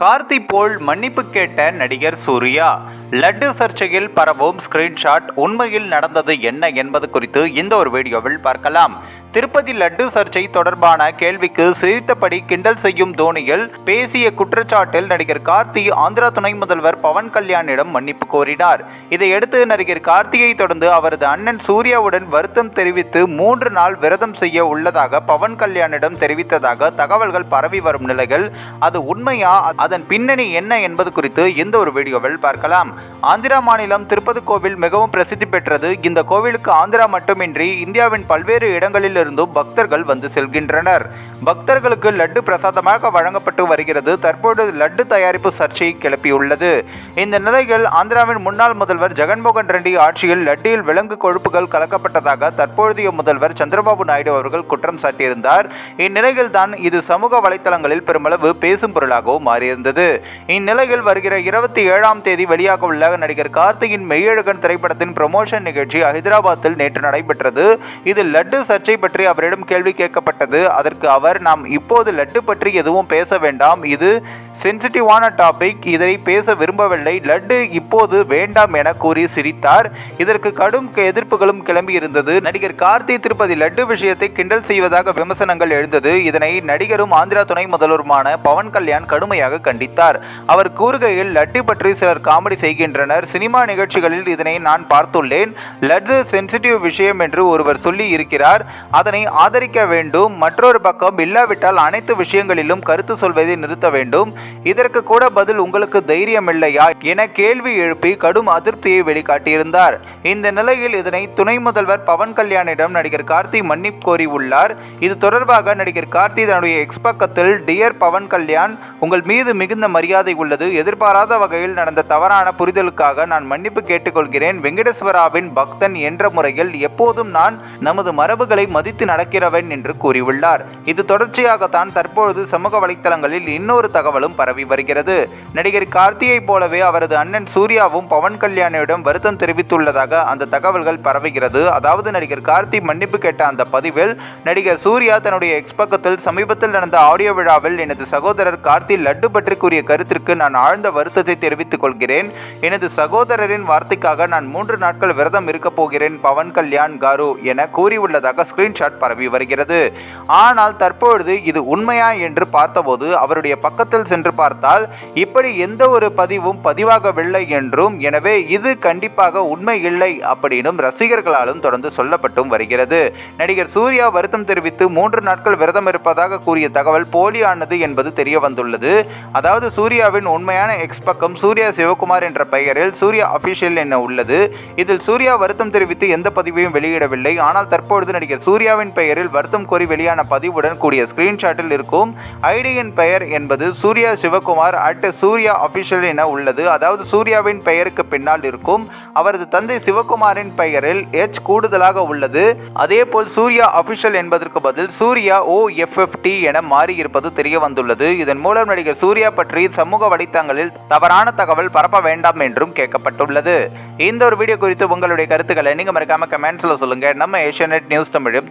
கார்த்தி போல் மன்னிப்பு கேட்ட நடிகர் சூர்யா. லட்டு சர்ச்சையில் பரவும் ஸ்கிரீன்ஷாட் உண்மையில் நடந்தது என்ன என்பது குறித்து இந்த ஒரு வீடியோவில் பார்க்கலாம். திருப்பதி லட்டு சர்ச்சை தொடர்பான கேள்விக்கு சிரித்தபடி கிண்டல் செய்யும் தோனியில் பேசிய குற்றச்சாட்டில் நடிகர் கார்த்தி ஆந்திரா துணை முதல்வர் பவன் கல்யாணிடம் மன்னிப்பு கோரினார். இதையடுத்து நடிகர் கார்த்தியை தொடர்ந்து அவரது அண்ணன் சூர்யாவுடன் வருத்தம் தெரிவித்து மூன்று நாள் விரதம் செய்ய உள்ளதாக பவன் கல்யாணிடம் தெரிவித்ததாக தகவல்கள் பரவி வரும் நிலையில் அது உண்மையா அதன் பின்னணி என்ன என்பது குறித்து இந்த ஒரு வீடியோவில் பார்க்கலாம். ஆந்திரா மாநிலம் திருப்பதி கோவில் மிகவும் பிரசித்தி பெற்றது. இந்த கோவிலுக்கு ஆந்திரா மட்டுமின்றி இந்தியாவின் பல்வேறு இடங்களில் இருந்தும் பக்தர்கள் வந்து செல்கின்றனர். பக்தர்களுக்கு லட்டு பிரசாதமாக வழங்கப்பட்டு வருகிறது. தற்போது லட்டு தயாரிப்பு சர்ச்சையை கிளப்பியுள்ளது. இந்த நிலையில் ஆந்திராவின் முன்னாள் முதல்வர் ஜெகன்மோகன் ரெட்டி ஆட்சியில் லட்டியில் விலங்கு கொழுப்புகள் கலக்கப்பட்டதாக தற்போதைய முதல்வர் சந்திரபாபு நாயுடு அவர்கள் குற்றம் சாட்டியிருந்தார். இந்நிலையில் தான் இது சமூக வலைத்தளங்களில் பெருமளவு பேசும் பொருளாகவும் மாறியிருந்தது. இந்நிலையில் வருகிற இருபத்தி ஏழாம் தேதி வெளியாக உள்ள நடிகர் கார்த்தியின் மெய்யழகன் திரைப்படத்தின் ப்ரமோஷன் நிகழ்ச்சி ஹைதராபாத்தில் நேற்று நடைபெற்றது. இதில் லட்டு சர்ச்சை பற்றி அவரிடம் கேள்வி கேட்கப்பட்டது. அதற்கு அவர் நாம் இப்போது லட்டு பற்றி எதுவும் பேச வேண்டாம். இது சென்சிட்டிவான டாபிக் இதை பேச விரும்பவில்லை. லட்டு இப்போது வேண்டாம் என கூறி சிரித்தார். இதற்கு கடும் எதிர்ப்புகளும் கிளம்பி இருந்தது. நடிகர் கார்த்தி திருப்பதி லட்டு விஷயத்தை கிண்டல் செய்வதாக விமர்சனங்கள் எழுந்தது. இதனை நடிகரும் ஆந்திரா துணை முதல்வருமான பவன் கல்யாண் கடுமையாக கண்டித்தார். அவர் கூறுகையில் லட்டு பற்றி சிலர் காமெடி செய்கின்றனர். சினிமா நிகழ்ச்சிகளில் இதனை நான் பார்த்துள்ளேன். லட்டு சென்சிட்டிவ் விஷயம் என்று ஒருவர் சொல்லி இருக்கிறார். அதனை ஆதரிக்க வேண்டும். மற்றொரு பக்கம் இல்லாவிட்டால் அனைத்து விஷயங்களிலும் கருத்து சொல்வதை நிறுத்த வேண்டும். இதற்கு கூட பதில் உங்களுக்கு தைரியம் இல்லையா என கேள்வி எழுப்பி கடும் அதிருப்தியை வெளிக்காட்டியிருந்தார். இந்த நிலையில் இதனை துணை முதல்வர் பவன் கல்யாணிடம் நடிகர் கார்த்தி மன்னிப்பு கோரியுள்ளார். இது தொடர்பாக நடிகர் கார்த்தி தன்னுடைய எக்ஸ் பக்கத்தில் டியர் பவன் கல்யாண் உங்கள் மீது மிகுந்த மரியாதை உள்ளது. எதிர்பாராத வகையில் நடந்த தவறான புரிதலுக்காக நான் மன்னிப்பு கேட்டுக்கொள்கிறேன். வெங்கடேஸ்வராவின் பக்தன் என்ற முறையில் எப்போதும் நான் நமது மரபுகளை மதித்து நடக்கிறவன் என்று கூறியுள்ளார். இது தொடர்ச்சியாகத்தான் தற்பொழுது சமூக வலைத்தளங்களில் இன்னொரு தகவலும் பரவி வருகிறது. நடிகர் கார்த்தியை போலவே அவரது அண்ணன் சூர்யாவும் பவன் கல்யாணியிடம் வருத்தம் தெரிவித்துள்ளதாக அந்த தகவல்கள் பரவுகிறது. அதாவது நடிகர் கார்த்தி மன்னிப்பு கேட்ட அந்த பதிவில் நடிகர் சூர்யா தன்னுடைய எக்ஸ் பக்கத்தில் சமீபத்தில் நடந்த ஆடியோ விழாவில் எனது சகோதரர் கார்த்தி லட்டு பற்றி கூறிய கருத்திற்கு நான் ஆழ்ந்த வருத்தத்தை தெரிவித்துக் கொள்கிறேன். எனது சகோதரரின் வார்த்தைக்காக நான் மூன்று நாட்கள் விரதம் இருக்கப் போகிறேன் பவன் கல்யாண் காரு என கூறியுள்ளதாக ஸ்கிரீன்ஷாட் பரவி வருகிறது. ஆனால் தற்பொழுது இது உண்மையா என்று பார்த்தபோது அவருடைய பக்கத்தில் சென்று பார்த்தால் இப்படி எந்த ஒரு பதிவும் பதிவாகவில்லை என்றும் எனவே இது கண்டிப்பாக உண்மை இல்லை அப்படின்னும் ரசிகர்களாலும் தொடர்ந்து சொல்லப்பட்டும் வருகிறது. நடிகர் சூர்யா வருத்தம் தெரிவித்து மூன்று நாட்கள் விரதம் இருப்பதாக கூறிய தகவல் போலியானது என்பது தெரிய வந்துள்ளது. அதாவது சூர்யாவின் உண்மையான எக்ஸ் பக்கம் சூர்யா சிவகுமார் என்ற பெயரில் சூர்யா அபிஷியல் என உள்ளது. இதில் சூர்யா வருத்தம் தெரிவித்து எந்த பதிவையும் வெளியிடவில்லை. ஆனால் தற்பொழுது நடிகர் சூர்யா சூர்யாவின் பெயரில் வருத்தம் கோரி வெளியான பதிவுடன் கூடிய ஸ்கிரீன்ஷாட்டில் இருக்கும் ஐடியின் பெயர் என்பது சூர்யா சிவகுமார் அட் சூர்யா அபிஷியல் என உள்ளது. அதாவது சூர்யாவின் பெயருக்கு பின்னால் இருக்கும் அவரது தந்தை சிவகுமாரின் பெயரில் எச் கூடுதலாக உள்ளது. அதேபோல் சூர்யா அபிஷியல் என்பதற்கு பதில் சூர்யா ஓ எஃப்எஃப்டி என மாறியிருப்பது தெரிய வந்துள்ளது. இதன் மூலம் நடிகர் சூர்யா பற்றி சமூக வலைத்தளங்களில் தவறான தகவல் பரப்ப வேண்டாம் என்றும் கேட்கப்பட்டுள்ளது. இந்த ஒரு வீடியோ குறித்து உங்களுடைய கருத்துக்களை நீங்கள் மறக்காம கமெண்ட்ஸில் சொல்லுங்கள் நம்ம ஏஷியா நியூஸ் தமிழும்